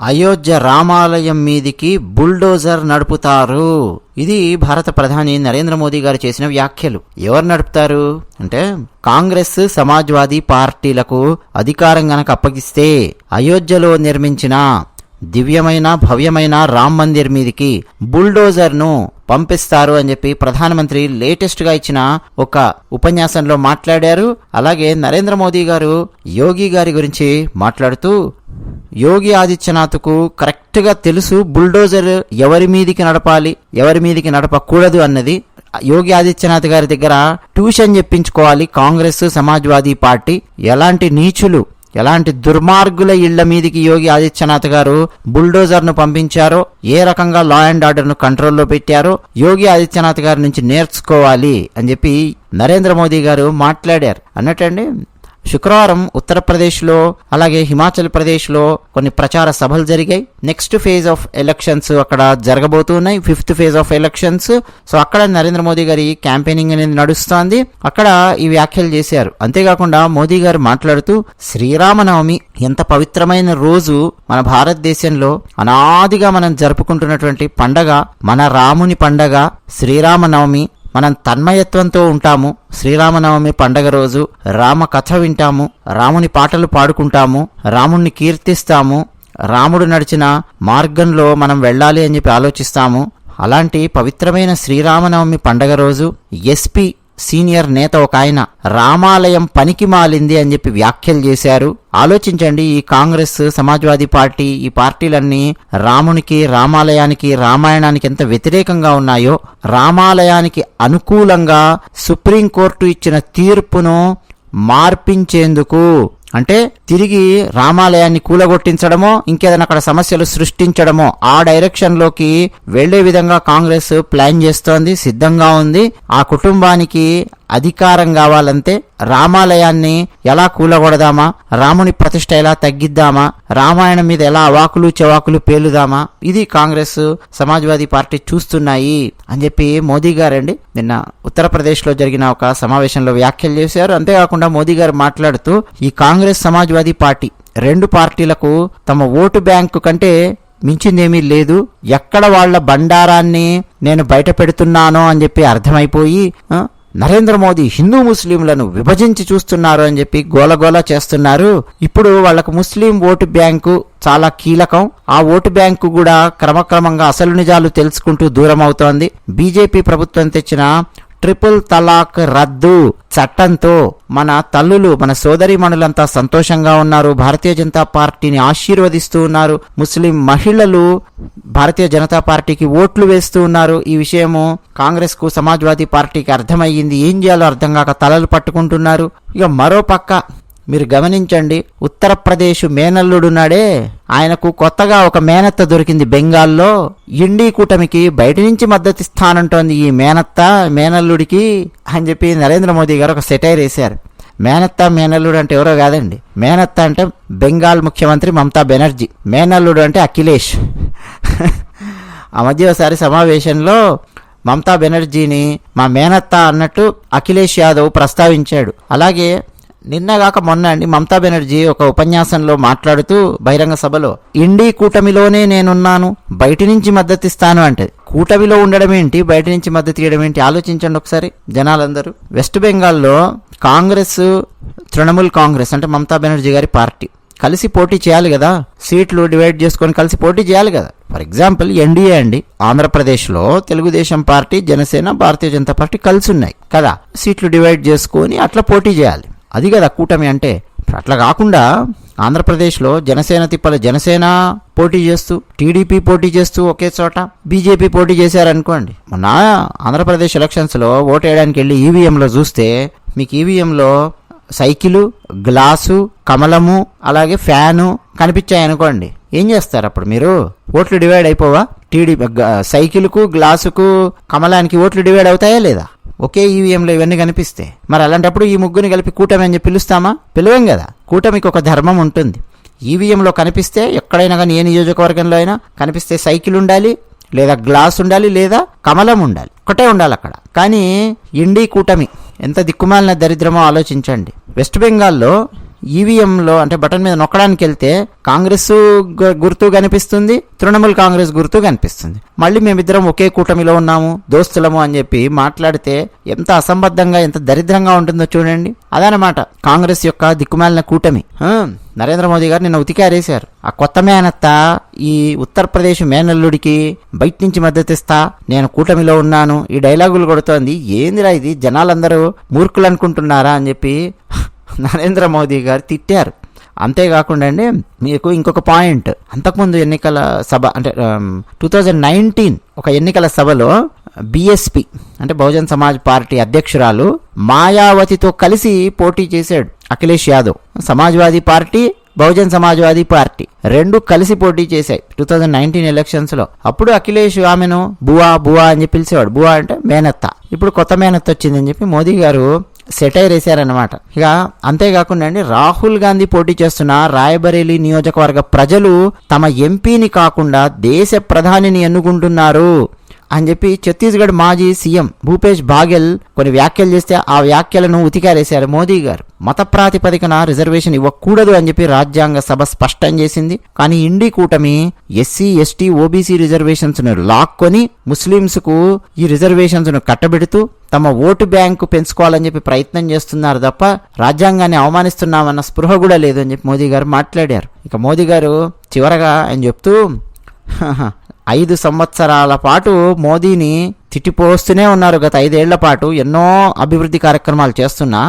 అయోధ్య రామాలయం మీదికి బుల్డోజర్ నడుపుతారు. ఇది భారత ప్రధాని నరేంద్ర మోదీ గారు చేసిన వ్యాఖ్యలు. ఎవరు నడుపుతారు? అంటే కాంగ్రెస్ సమాజ్వాదీ పార్టీలకు అధికారం గనక అప్పగిస్తే అయోధ్యలో నిర్మించిన దివ్యమైన భవ్యమైన రామ్ మందిర్ మీదికి బుల్డోజర్ను పంపిస్తారు అని చెప్పి ప్రధానమంత్రి లేటెస్ట్గా ఇచ్చిన ఒక ఉపన్యాసంలో మాట్లాడారు. అలాగే నరేంద్ర మోదీ గారు యోగి గారి గురించి మాట్లాడుతూ యోగి ఆదిత్యనాథ్కు కరెక్ట్గా తెలుసు బుల్డోజర్ ఎవరి మీదికి నడపాలి ఎవరి మీదికి నడపకూడదు అన్నది. యోగి ఆదిత్యనాథ్ గారి దగ్గర ట్యూషన్ చెప్పించుకోవాలి కాంగ్రెస్ సమాజ్వాదీ పార్టీ. ఎలాంటి నీచులు ఎలాంటి దుర్మార్గుల ఇళ్ళ మీదికి యోగి ఆదిత్యనాథ్ గారు బుల్డోజర్ను పంపించారో ఏ రకంగా లా అండ్ ఆర్డర్ను కంట్రోల్లో పెట్టారో యోగి ఆదిత్యనాథ్ గారి నుంచి నేర్చుకోవాలి అని చెప్పి నరేంద్ర మోదీ గారు మాట్లాడారు. అన్నట్టండి శుక్రవారం ఉత్తరప్రదేశ్లో అలాగే హిమాచల్ ప్రదేశ్లో కొన్ని ప్రచార సభలు జరిగాయి. నెక్స్ట్ ఫేజ్ ఆఫ్ ఎలక్షన్స్ అక్కడ జరగబోతున్నాయి fifth phase of elections so అక్కడ నరేంద్ర మోదీ గారి క్యాంపెయినింగ్ అనేది నడుస్తోంది. అక్కడ ఈ వ్యాఖ్యలు చేశారు. అంతేకాకుండా మోదీ గారు మాట్లాడుతూ శ్రీరామనవమి ఎంత పవిత్రమైన రోజు మన భారతదేశంలో. అనాదిగా మనం జరుపుకుంటున్నటువంటి పండగ మన రాముని పండగ శ్రీరామనవమి మనం తన్మయత్వంతో ఉంటాము. శ్రీరామనవమి పండగ రోజు రామ కథ వింటాము. రాముని పాటలు పాడుకుంటాము. రాముణ్ణి కీర్తిస్తాము. రాముడు నడిచిన మార్గంలో మనం వెళ్ళాలి అని చెప్పి ఆలోచిస్తాము. అలాంటి పవిత్రమైన శ్రీరామనవమి పండగ రోజు ఎస్పీ సీనియర్ నేత ఒక ఆయన రామాలయం పనికి మాలింది అని చెప్పి వ్యాఖ్యలు చేశారు. ఆలోచించండి ఈ కాంగ్రెస్ సమాజ్వాదీ పార్టీ ఈ పార్టీలన్నీ రామునికి రామాలయానికి రామాయణానికి ఎంత వ్యతిరేకంగా ఉన్నాయో రామాలయానికి అనుకూలంగా సుప్రీంకోర్టు ఇచ్చిన తీర్పును మార్పించేందుకు అంటే తిరిగి రామాలయాన్ని కూలగొట్టించడమో ఇంకేదైనా అక్కడ సమస్యలు సృష్టించడమో ఆ డైరెక్షన్లోకి వెళ్ళే విధంగా కాంగ్రెస్ ప్లాన్ చేస్తోంది సిద్ధంగా ఉంది. ఆ కుటుంబానికి అధికారం కావాలంటే రామాలయాన్ని ఎలా కూలగొడదామా? రాముని ప్రతిష్ట ఎలా తగ్గిద్దామా? రామాయణం మీద ఎలా అవాకులు చెవాకులు పేలుదామా? ఇది కాంగ్రెస్ సమాజ్వాదీ పార్టీ చూస్తున్నాయి అని చెప్పి మోదీ గారండి నిన్న ఉత్తరప్రదేశ్లో జరిగిన ఒక సమావేశంలో వ్యాఖ్యలు చేశారు. అంతేకాకుండా మోదీ గారు మాట్లాడుతూ ఈ కాంగ్రెస్ సమాజ్వాదీ పార్టీ రెండు పార్టీలకు తమ ఓటు బ్యాంకు కంటే మించిందేమీ లేదు. ఎక్కడ వాళ్ళ బండారాన్ని నేను బయట పెడుతున్నానో అని చెప్పి అర్థమైపోయి నరేంద్ర మోదీ హిందూ ముస్లింలను విభజించి చూస్తున్నారు అని చెప్పి గోలగోల చేస్తున్నారు. ఇప్పుడు వాళ్ళకు ముస్లిం ఓటు బ్యాంకు చాలా కీలకం. ఆ ఓటు బ్యాంకు కూడా క్రమక్రమంగా అసలు నిజాలు తెలుసుకుంటూ దూరం అవుతోంది బీజేపీ ప్రభుత్వం తెచ్చిన ట్రిపుల్ తలాక్ రద్దు చట్టంతో మన తల్లులు మన సోదరిమణులంతా సంతోషంగా ఉన్నారు. భారతీయ జనతా పార్టీని ఆశీర్వదిస్తూ ఉన్నారు. ముస్లిం మహిళలు భారతీయ జనతా పార్టీకి ఓట్లు వేస్తూ ఉన్నారు. ఈ విషయము కాంగ్రెస్కు సమాజ్వాదీ పార్టీకి అర్థమయ్యింది. ఏం చేయాలో అర్థం కాక తలలు పట్టుకుంటున్నారు. ఇక మరో పక్క మీరు గమనించండి ఉత్తరప్రదేశ్ మేనల్లుడున్నాడే ఆయనకు కొత్తగా ఒక మేనత్త దొరికింది బెంగాల్లో. ఇండి కూటమికి బయట నుంచి మద్దతు ఇస్తానంటోంది ఈ మేనత్త మేనల్లుడికి అని చెప్పి నరేంద్ర మోదీ గారు ఒక సెటైర్ వేశారు. మేనత్త మేనల్లుడు అంటే ఎవరో కాదండి. మేనత్త అంటే బెంగాల్ ముఖ్యమంత్రి మమతా బెనర్జీ. మేనల్లుడు అంటే అఖిలేష్. ఆ మధ్య ఒకసారి సమావేశంలో మమతా బెనర్జీని మా మేనత్త అన్నట్టు అఖిలేష్ యాదవ్ ప్రస్తావించాడు. అలాగే నిన్నగాక మొన్న అండి మమతా బెనర్జీ ఒక ఉపన్యాసంలో మాట్లాడుతూ బహిరంగ సభలో ఇండీ కూటమిలోనే నేనున్నాను బయట నుంచి మద్దతిస్తాను అంటే కూటమిలో ఉండడం ఏంటి బయట నుంచి మద్దతు ఇవ్వడం ఏంటి ఆలోచించండి ఒకసారి జనాలందరూ. వెస్ట్ బెంగాల్లో కాంగ్రెస్ తృణమూల్ కాంగ్రెస్ అంటే మమతా బెనర్జీ గారి పార్టీ కలిసి పోటీ చేయాలి కదా సీట్లు డివైడ్ చేసుకొని కలిసి పోటీ చేయాలి కదా. ఫర్ ఎగ్జాంపుల్ ఎన్డీఏ అండి ఆంధ్రప్రదేశ్లో తెలుగుదేశం పార్టీ జనసేన భారతీయ జనతా పార్టీ కలిసి ఉన్నాయి కదా సీట్లు డివైడ్ చేసుకొని అట్లా పోటీ చేయాలి. అది కదా కూటమి అంటే. అట్లా కాకుండా ఆంధ్రప్రదేశ్లో జనసేన తిప్పల జనసేన పోటీ చేస్తూ టీడీపీ పోటీ చేస్తూ ఒకే చోట బీజేపీ పోటీ చేశారనుకోండి. మొన్న ఆంధ్రప్రదేశ్ ఎలక్షన్స్లో ఓటు వేయడానికి వెళ్ళి ఈవీఎంలో చూస్తే మీకు ఈవీఎంలో సైకిలు గ్లాసు కమలము అలాగే ఫ్యాను కనిపించాయనుకోండి. ఏం చేస్తారు అప్పుడు మీరు? ఓట్లు డివైడ్ అయిపోవా? టీడీ సైకిల్కు గ్లాసుకు కమలానికి ఓట్లు డివైడ్ అవుతాయా లేదా? ఒకే ఈవీఎంలో ఇవన్నీ కనిపిస్తే. మరి అలాంటప్పుడు ఈ ముగ్గురిని కలిపి కూటమి అని పిలుస్తామా? పిలవం కదా. కూటమికి ఒక ధర్మం ఉంటుంది. ఈవీఎంలో కనిపిస్తే ఎక్కడైనా కానీ ఏ నియోజకవర్గంలో అయినా కనిపిస్తే సైకిల్ ఉండాలి లేదా గ్లాస్ ఉండాలి లేదా కమలం ఉండాలి. ఒకటే ఉండాలి అక్కడ. కానీ ఇండి కూటమి ఎంత దిక్కుమాలిన దరిద్రమో ఆలోచించండి. వెస్ట్ బెంగాల్లో ఈవీఎంలో అంటే బటన్ మీద నొక్కడానికి వెళ్తే కాంగ్రెస్ గుర్తు కనిపిస్తుంది తృణమూల్ కాంగ్రెస్ గుర్తు కనిపిస్తుంది. మళ్ళీ మేమిద్దరం ఒకే కూటమిలో ఉన్నాము దోస్తులము అని చెప్పి మాట్లాడితే ఎంత అసంబద్ధంగా ఎంత దరిద్రంగా ఉంటుందో చూడండి. అదనమాట కాంగ్రెస్ యొక్క దిక్కుమాలిన కూటమి. నరేంద్ర మోదీ గారు నిన్న ఉతికారేశారు. ఆ కొత్త మేనత్త ఈ ఉత్తరప్రదేశ్ మేనల్లుడికి బయట నుంచి మద్దతిస్తా నేను కూటమిలో ఉన్నాను ఈ డైలాగులు కొడుతోంది. ఏందిరా ఇది? జనాలందరూ మూర్ఖులు అనుకుంటున్నారా అని చెప్పి నరేంద్ర మోదీ గారు తిట్టారు. అంతేకాకుండా అండి మీకు ఇంకొక పాయింట్. అంతకుముందు ఎన్నికల సభ అంటే టూ థౌజండ్ నైన్టీన్ ఒక ఎన్నికల సభలో బిఎస్పి అంటే బహుజన్ సమాజ్ పార్టీ అధ్యక్షురాలు మాయావతితో కలిసి పోటీ చేశాడు అఖిలేష్ యాదవ్. సమాజ్వాదీ పార్టీ బహుజన్ సమాజ్వాదీ పార్టీ రెండు కలిసి పోటీ చేశాయి టూ థౌజండ్ నైన్టీన్ ఎలక్షన్స్లో అప్పుడు అఖిలేష్ ఆమెను బువా బువా అని చెప్పి పిలిచేవాడు. బువా అంటే మేనత్త. ఇప్పుడు కొత్త మేనత్త వచ్చిందని చెప్పి మోదీ గారు సెటైర్ వేశారనమాట ఇక అంతేకాకుండా అండి రాహుల్ గాంధీ పోటీ చేస్తున్న రాయబరేలీ నియోజకవర్గ ప్రజలు తమ ఎంపీని కాకుండా దేశ ప్రధానిని ఎన్నుకుంటున్నారు అని చెప్పి ఛత్తీస్గఢ్ మాజీ సీఎం భూపేష్ బాగెల్ కొన్ని వ్యాఖ్యలు చేస్తే ఆ వ్యాఖ్యలను ఉతికారేశారు మోదీ గారు. మత ప్రాతిపదికన రిజర్వేషన్ ఇవ్వకూడదు అని చెప్పి రాజ్యాంగ సభ స్పష్టం చేసింది. కానీ ఇండి కూటమి ఎస్సీ ఎస్టీ ఓబీసీ రిజర్వేషన్స్ను లాక్కొని ముస్లింస్కు ఈ రిజర్వేషన్స్ను కట్టబెడుతూ తమ ఓటు బ్యాంకు పెంచుకోవాలని చెప్పి ప్రయత్నం చేస్తున్నారు తప్ప రాజ్యాంగాన్ని అవమానిస్తున్నామన్న స్పృహ కూడా లేదు అని చెప్పి మోదీ గారు మాట్లాడారు. ఇక మోదీ గారు చివరగా ఆయన చెప్తూ ఐదు సంవత్సరాల పాటు మోదీని తిట్టిపోస్తూనే ఉన్నారు. గత ఐదేళ్ళ పాటు ఎన్నో అభివృద్ధి కార్యక్రమాలు చేస్తున్నా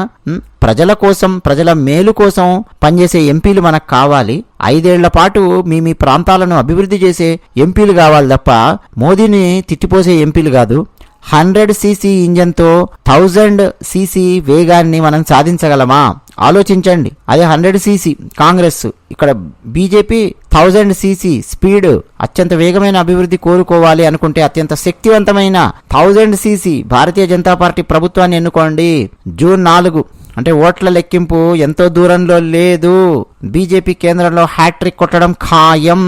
ప్రజల కోసం ప్రజల మేలు కోసం పనిచేసే ఎంపీలు మనకు కావాలి. ఐదేళ్ళ పాటు మీ మీ ప్రాంతాలను అభివృద్ధి చేసే ఎంపీలు కావాలి తప్ప మోదీని తిట్టిపోసే ఎంపీలు కాదు. హండ్రెడ్ సీసీ ఇంజన్తో థౌజండ్ సీసీ వేగాన్ని మనం సాధించగలమా? ఆలోచించండి. అదే హండ్రెడ్ సీసీ కాంగ్రెస్. ఇక్కడ బీజేపీ థౌజండ్ సీసీ స్పీడ్ అత్యంత వేగమైన అభివృద్ధి కోరుకోవాలి అనుకుంటే అత్యంత శక్తివంతమైన thousand CC Bharatiya Janata party ప్రభుత్వాన్ని ఎన్నుకోండి. జూన్ నాలుగు. అంటే ఓట్ల లెక్కింపు ఎంతో దూరంలో లేదు. బీజేపీ కేంద్రంలో హ్యాట్రిక్ కొట్టడం ఖాయం.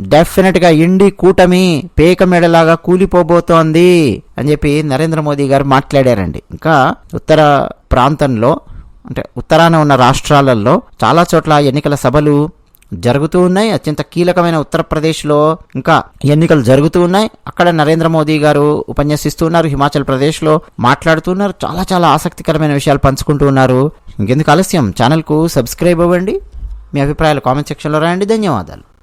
డెఫినెట్గా ఇండి కూటమి పేక మెడలాగా కూలిపోబోతోంది అని చెప్పి నరేంద్ర మోదీ గారు మాట్లాడారండి. ఇంకా ఉత్తర ప్రాంతంలో అంటే ఉత్తరాన ఉన్న రాష్ట్రాలలో చాలా చోట్ల ఎన్నికల సభలు జరుగుతూ ఉన్నాయి. అత్యంత కీలకమైన ఉత్తరప్రదేశ్లో ఇంకా ఎన్నికలు జరుగుతూ ఉన్నాయి. అక్కడ నరేంద్ర మోదీ గారు ఉపన్యసిస్తూ ఉన్నారు. హిమాచల్ ప్రదేశ్లో మాట్లాడుతున్నారు చాలా చాలా ఆసక్తికరమైన విషయాలు పంచుకుంటూ ఉన్నారు. ఇంకెందుకు ఆలస్యం? ఛానల్కు సబ్స్క్రైబ్ అవ్వండి. మీ అభిప్రాయాలు కామెంట్ సెక్షన్లో రాయండి. ధన్యవాదాలు.